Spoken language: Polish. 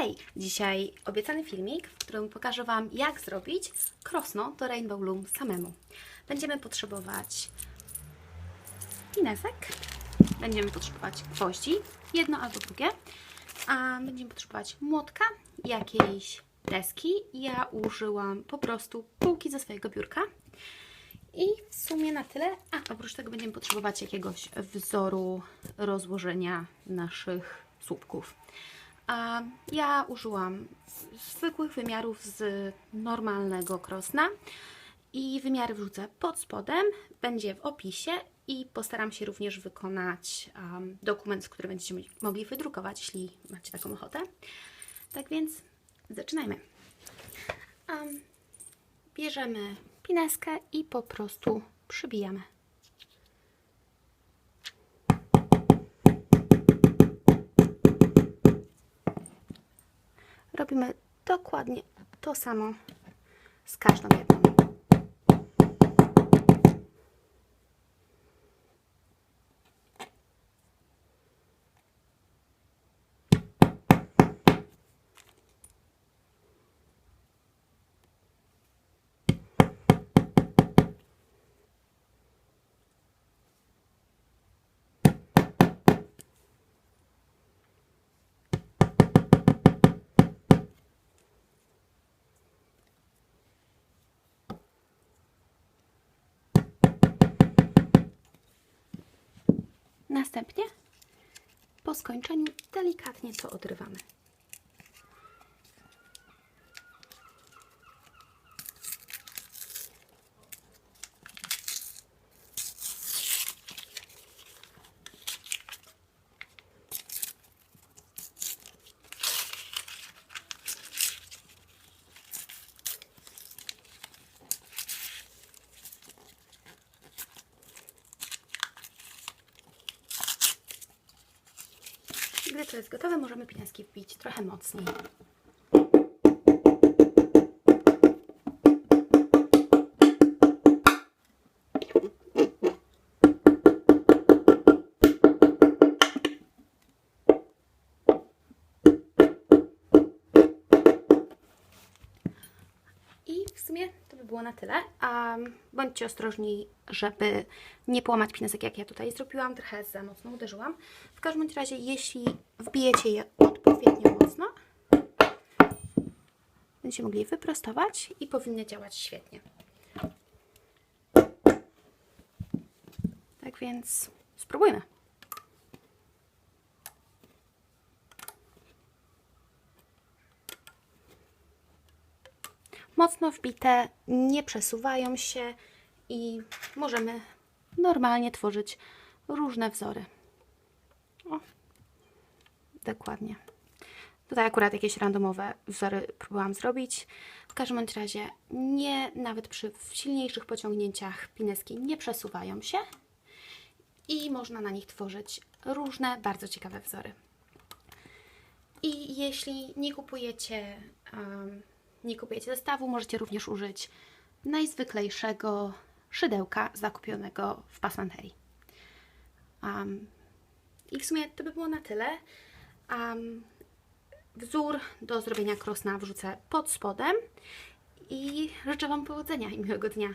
Hej! Dzisiaj obiecany filmik, w którym pokażę Wam, jak zrobić krosno do Rainbow Loom samemu. Będziemy potrzebować pinesek, będziemy potrzebować gwoździ, jedno albo drugie, a będziemy potrzebować młotka, jakiejś deski. Ja użyłam po prostu półki ze swojego biurka. I w sumie na tyle. A oprócz tego będziemy potrzebować jakiegoś wzoru rozłożenia naszych słupków. A ja użyłam zwykłych wymiarów z normalnego krosna i wymiary wrzucę pod spodem, będzie w opisie i postaram się również wykonać um, dokument, który będziecie mogli wydrukować, jeśli macie taką ochotę. Tak więc zaczynajmy. Um, bierzemy pineskę i po prostu przybijamy. Robimy dokładnie to samo z każdą jedną. Następnie po skończeniu delikatnie to odrywamy. Gdy to jest gotowe, możemy pineski wbić trochę mocniej. Sumie to by było na tyle. Um, bądźcie ostrożni, żeby nie połamać pinesek, jak ja tutaj zrobiłam. Trochę za mocno uderzyłam. W każdym razie, jeśli wbijecie je odpowiednio mocno, będziecie mogli je wyprostować i powinny działać świetnie. Tak więc spróbujmy. Mocno wbite, nie przesuwają się i możemy normalnie tworzyć różne wzory. O, dokładnie. Tutaj akurat jakieś randomowe wzory próbowałam zrobić. W każdym razie nie, nawet przy silniejszych pociągnięciach pineski nie przesuwają się i można na nich tworzyć różne bardzo ciekawe wzory. I jeśli nie kupujecie um, nie kupujecie zestawu, możecie również użyć najzwyklejszego szydełka zakupionego w Passmanterii. Um, I w sumie to by było na tyle. Um, wzór do zrobienia krosna wrzucę pod spodem i życzę Wam powodzenia i miłego dnia.